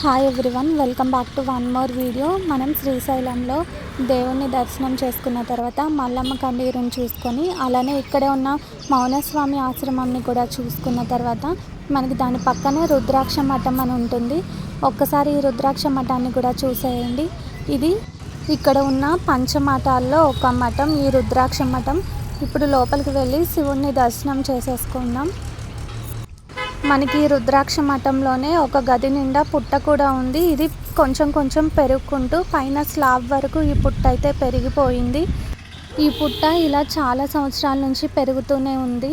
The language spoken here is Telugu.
Hi everyone welcome back to one more video మనం శ్రీశైలంలో దేవుణ్ణి దర్శనం చేసుకున్న తర్వాత మల్లమ్మ కండీరుని చూసుకొని అలానే ఇక్కడే ఉన్న మౌనస్వామి ఆశ్రమంని కూడా చూసుకున్న తర్వాత మనకి దాని పక్కనే రుద్రాక్ష మఠం అని ఉంటుంది. ఒక్కసారి ఈ రుద్రాక్ష మఠాన్ని కూడా చూసేయండి. ఇది ఇక్కడ ఉన్న పంచమఠాల్లో ఒక మఠం ఈ రుద్రాక్ష మఠం. ఇప్పుడు లోపలికి వెళ్ళి శివుణ్ణి దర్శనం చేసేసుకుందాం. మనకి రుద్రాక్ష మఠంలోనే ఒక గది నిండా పుట్ట కూడా ఉంది. ఇది కొంచెం కొంచెం పెరుగుకుంటూ పైన స్లాబ్ వరకు ఈ పుట్ట అయితే పెరిగిపోయింది. ఈ పుట్ట ఇలా చాలా సంవత్సరాల నుంచి పెరుగుతూనే ఉంది.